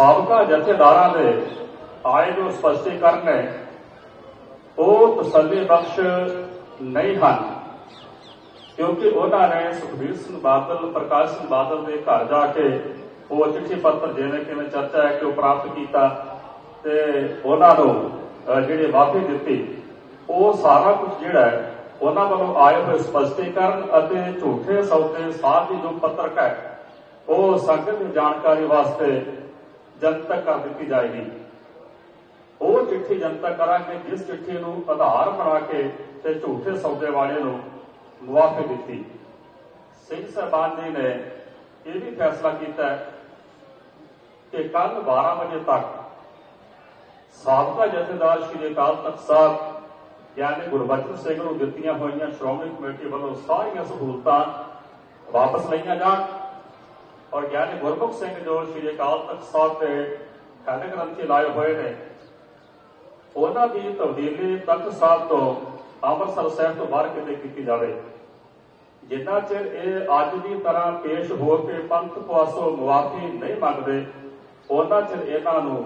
ਸਾਬਕਾ ਜਥੇਦਾਰਾਂ ਦੇ ਆਏ ਜੋ ਸਪਸ਼ਟੀਕਰਨ ਨੇ ਉਹ ਤਸੱਲੀ ਬਖਸ਼ ਨਹੀਂ ਹਨ ਕਿਉਂਕਿ ਉਹਨਾਂ ਨੇ ਸੁਖਬੀਰ ਸਿੰਘ ਬਾਦਲ ਪ੍ਰਕਾਸ਼ ਸਿੰਘ ਬਾਦਲ ਦੇ ਘਰ ਜਾ ਕੇ ਉਹ ਚਿੱਠੀ ਪੱਤਰ ਜਿਵੇਂ ਕਿਵੇਂ ਚਰਚਾ ਹੈ ਕਿ ਉਹ ਪ੍ਰਾਪਤ ਕੀਤਾ ਤੇ ਉਹਨਾਂ ਨੂੰ ਅਹ, ਜਿਹੜੇ ਮਾਫੀ ਦਿੱਤੀ ਉਹ ਸਾਰਾ ਕੁਝ ਜਿਹੜਾ ਹੈ ਉਹਨਾਂ ਵੱਲੋਂ ਆਏ ਹੋਏ ਸਪਸ਼ਟੀਕਰਨ ਅਤੇ ਝੂਠੇ ਸੌਦੇ ਸਾਧ ਦੀ ਜੋ ਪੱਤਰਕ ਹੈ ਉਹ ਸੰਗਤ ਦੀ ਜਾਣਕਾਰੀ ਵਾਸਤੇ ਜਨਤਕ ਕਰ ਦਿੱਤੀ ਜਾਏਗੀ। ਉਹ ਚਿੱਠੀ ਜਨਤਕ ਕਰਾਂਗੇ, ਜਿਸ ਚਿੱਠੀ ਨੂੰ ਆਧਾਰ ਬਣਾ ਕੇ ਤੇ ਝੂਠੇ ਸੌਦੇ ਵਾਲੇ ਨੂੰ ਮੁਆਫੀ ਦਿੱਤੀ। ਸਿੰਘ ਸਾਹਿਬਾਨ ਜੀ ਨੇ ਇਹ ਵੀ ਫੈਸਲਾ ਕੀਤਾ ਕਿ ਕੱਲ 12 ਵਜੇ ਤੱਕ ਸਾਬਕਾ ਜਥੇਦਾਰ ਸ਼੍ਰੀ ਅਕਾਲ ਤਖਤ ਸਾਹਿਬ, ਯਾਨੀ ਗੁਰਬਚਨ ਸਿੰਘ ਨੂੰ ਦਿੱਤੀਆਂ ਹੋਈਆਂ ਸ਼੍ਰੋਮਣੀ ਕਮੇਟੀ ਵੱਲੋਂ ਸਾਰੀਆਂ ਸਹੂਲਤਾਂ ਵਾਪਸ ਲਈਆਂ ਜਾਣ। ਔਰ ਗਿਆਨੀ ਗੁਰਮੁਖ ਸਿੰਘ ਜੋ ਸ਼੍ਰੀ ਅਕਾਲ ਤਖਤ ਸਾਹਿਬ ਤੇ ਖੰਡ ਗ੍ਰੰਥੀ ਲਾਏ ਹੋਏ ਨੇ ਉਹਨਾਂ ਦੀ ਤਬਦੀਲੀ ਤਖਤ ਸਾਹਿਬ ਤੋਂ ਅੰਮ੍ਰਿਤਸਰ ਸਾਹਿਬ ਤੋਂ ਬਾਹਰ ਕਿਤੇ ਕੀਤੀ ਜਾਵੇ ਜਿੰਨਾ ਚਿਰ ਇਹ ਅੱਜ ਦੀ ਤਰ੍ਹਾਂ ਪੇਸ਼ ਹੋ ਕੇ ਪੰਥ ਪਾਸੋਂ ਮੁਆਫੀ ਨਹੀਂ ਮੰਗਦੇ ਉਹਨਾਂ ਚਿਰ ਇਹਨਾਂ ਨੂੰ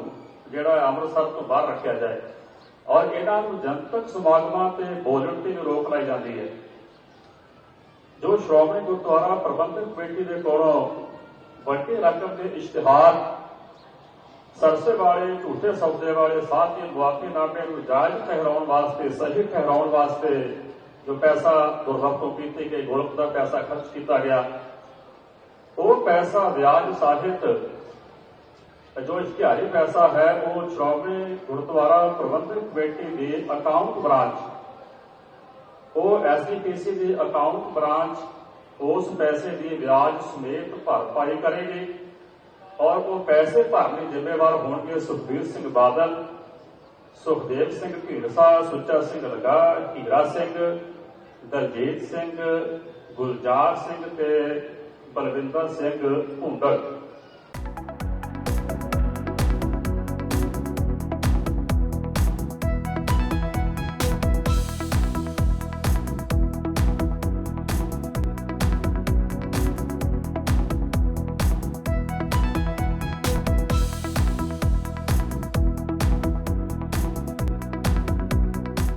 ਜਿਹੜਾ ਅੰਮ੍ਰਿਤਸਰ ਤੋਂ ਬਾਹਰ ਰੱਖਿਆ ਜਾਏ ਔਰ ਇਹਨਾਂ ਨੂੰ ਜਨਤਕ ਸਮਾਗਮਾਂ ਤੇ ਬੋਲਣ ਤੇ ਵੀ ਰੋਕ ਲਾਈ ਜਾਂਦੀ ਹੈ ਜੋ ਸ਼੍ਰੋਮਣੀ ਗੁਰਦੁਆਰਾ ਪ੍ਰਬੰਧਕ ਕਮੇਟੀ ਦੇ ਕੋਲੋਂ ਵੱਡੀ ਰਕਮ ਦੇ ਇਸ਼ਤਿਹਾਰ। ਸਰਸੇ ਵਾਲੇ, ਝੂਠੇ ਸੌਦੇ ਵਾਲੇ ਸਾਥ ਦੀ ਮੁਆਫੀਨਾਮੇ ਨੂੰ ਜਾਇਜ਼ ਠਹਿਰਾਉਣ ਵਾਸਤੇ, ਸਹੀ ਠਹਿਰਾਉਣ ਵਾਸਤੇ ਜੋ ਪੈਸਾ ਦੁਰਵਰਤੋਂ ਕੀਤੀ ਗਈ ਗੋਲਕ ਦਾ ਪੈਸਾ ਖਰਚ ਕੀਤਾ ਗਿਆ। ਉਹ ਪੈਸਾ ਵਿਆਜ ਸਾਹਿਤ ਜੋ ਇਸ਼ਤਿਹਾਰੀ ਪੈਸਾ ਹੈ, ਉਹ ਸ਼੍ਰੋਮਣੀ ਗੁਰਦੁਆਰਾ ਪ੍ਰਬੰਧਕ ਕਮੇਟੀ ਦੇ ਅਕਾਊਂਟ ਬ੍ਰਾਂਚ ਉਹ ਐਸਡੀਪੀਸੀ ਦੀ ਅਕਾਊਂਟ ਬ੍ਰਾਂਚ ਉਸ ਪੈਸੇ ਦੀ ਵਿਆਜ ਸਮੇਤ ਭਰਪਾਈ ਕਰੇਗੀ ਔਰ ਉਹ ਪੈਸੇ ਭਰਨ ਲਈ ਜ਼ਿੰਮੇਵਾਰ ਹੋਣਗੇ ਸੁਖਬੀਰ ਸਿੰਘ ਬਾਦਲ, ਸੁਖਦੇਵ ਸਿੰਘ ਢੀਂਡਸਾ, ਸੁੱਚਾ ਸਿੰਘ ਲਗਾ ਹੀਰਾ ਸਿੰਘ, ਦਲਜੀਤ ਸਿੰਘ, ਗੁਲਜ਼ਾਰ ਸਿੰਘ ਤੇ ਬਲਵਿੰਦਰ ਸਿੰਘ ਭੁੰਡਰ